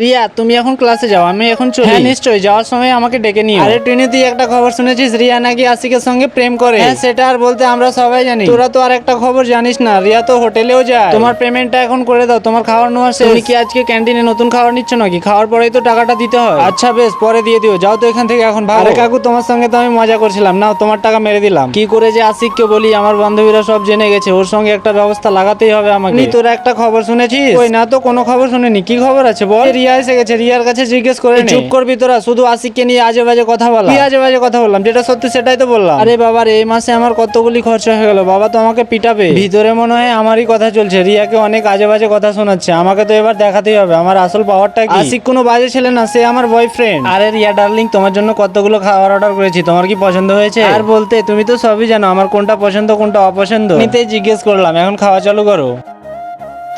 রিয়া তুমি এখন ক্লাসে যাও আমি এখন চলি। হ্যাঁ নিশ্চয়ই যাওয়ার সময় আমাকে ডেকে নিও। আরে ট্রেনে তুই একটা খবর শুনেছিস? রিয়া নাকি আসিকের সঙ্গে প্রেম করে? হ্যাঁ সেটা আর বলতে আমরা সবাই জানি। তোরা তো আর একটা খবর জানিস না। রিয়া তো হোটেলেও যায়। তোমার পেমেন্টটা এখন করে দাও তোমার খাওয়ার নেওয়ার শেষ। কি আজকে ক্যান্টিনে নতুন খাবার নিচ্ছ নাকি? খাওয়ার পরেই তো টাকাটা দিতে হয়। আচ্ছা বেশ পরে দিয়ে দিও। যাও তো এখান থেকে এখন ভালো। আরে কাকু তোমার সঙ্গে তো আমি মজা করছিলাম। নাও তোমার টাকা মেরে দিলাম। কি করে যে আশিককে বলি আমার বান্ধবীরা সব জেনে গেছে। ওর সঙ্গে একটা ব্যবস্থা লাগাতেই হবে আমাকে। নি, তোরা একটা খবর শুনেছিস? ওই না তো কোনো খবর শুনেনি। কি খবর আছে বল। রিয়া এসে গেছে রিয়ার কাছে জিজ্ঞেস করে। চুপ করবি তোরা শুধু আশিককে নিয়ে আজে বাজে কথা বলা। কি আজে বাজে কথা বললাম? যেটা সত্যি সেটাই তো বললাম। আরে বাবা রে, এই মাসে আমার কতগুলি খরচা হয়ে গেল। বাবা তো আমাকে পিটাবে। ভিতরে মনে হয় আমারই কথা চলছে। রিয়াকে অনেক আজে বাজে কথা শোনাচ্ছে। আমাকে তো এবার দেখাতেই হবে। আমার আসল পাওয়ারটা কি? আশিক কোনো বাজে ছেলে না সে আমার বয়ফ্রেন্ড আরে রিয়া ডার্লিং তোমার জন্য কতগুলো খাবার অর্ডার করেছি। তোমার কি পছন্দ হয়েছে? আর বলতে তুমি তো সবই জানো আমার কোনটা পছন্দ কোনটা অপছন্দ। নিতেই জিজ্ঞেস করলাম এখন খাওয়া চালু করো।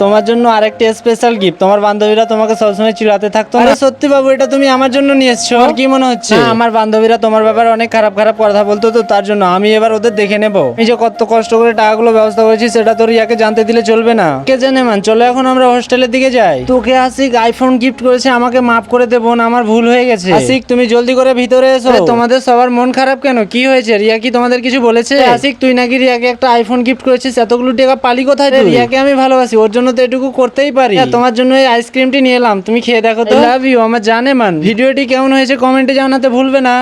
তোমার জন্য আরেকটা স্পেশাল গিফট তোমার বান্ধবীরা তোমাকে সবসময় চিড়াতে থাকতো আরে সত্যি বাবু এটা তুমি আমার জন্য নিয়ে এসছো আর কি মনে হচ্ছে? আমার বান্ধবীরা তোমার ব্যাপারে অনেক খারাপ খারাপ কথা বলতো তো তার জন্য আমি এবার ওদের দেখে নেব। আমি যে কত কষ্ট করে টাকাগুলো ব্যবস্থা করেছি সেটা তো রিয়াকে জানতে দিলে চলবে না। কে জানে মান চলো এখন আমরা হোস্টেলের দিকে যাই। তোকে আসিক আইফোন গিফট করেছে আমাকে মাফ করে দেবো না আমার ভুল হয়ে গেছে। আসিক তুমি জলদি করে ভিতরে এসো। তোমাদের সবার মন খারাপ কেন? কি হয়েছে? রিয়া কি তোমাদের কিছু বলেছে? আসিক তুই নাকি রিয়াকে একটা আইফোন গিফট করেছিস? এতগুলো টাকা পালি কোথায় তুই? রিয়াকে আমি ভালোবাসি ওর জন্য তো এটুকু করতেই পারি। হ্যাঁ, তোমার জন্য এই আইসক্রিমটি নিয়ে এলাম। তুমি খেয়ে দেখো তো। লাভ ইউ আমার জানে মান। ভিডিওটি কেমন হয়েছে কমেন্টে জানাতে ভুলবে না।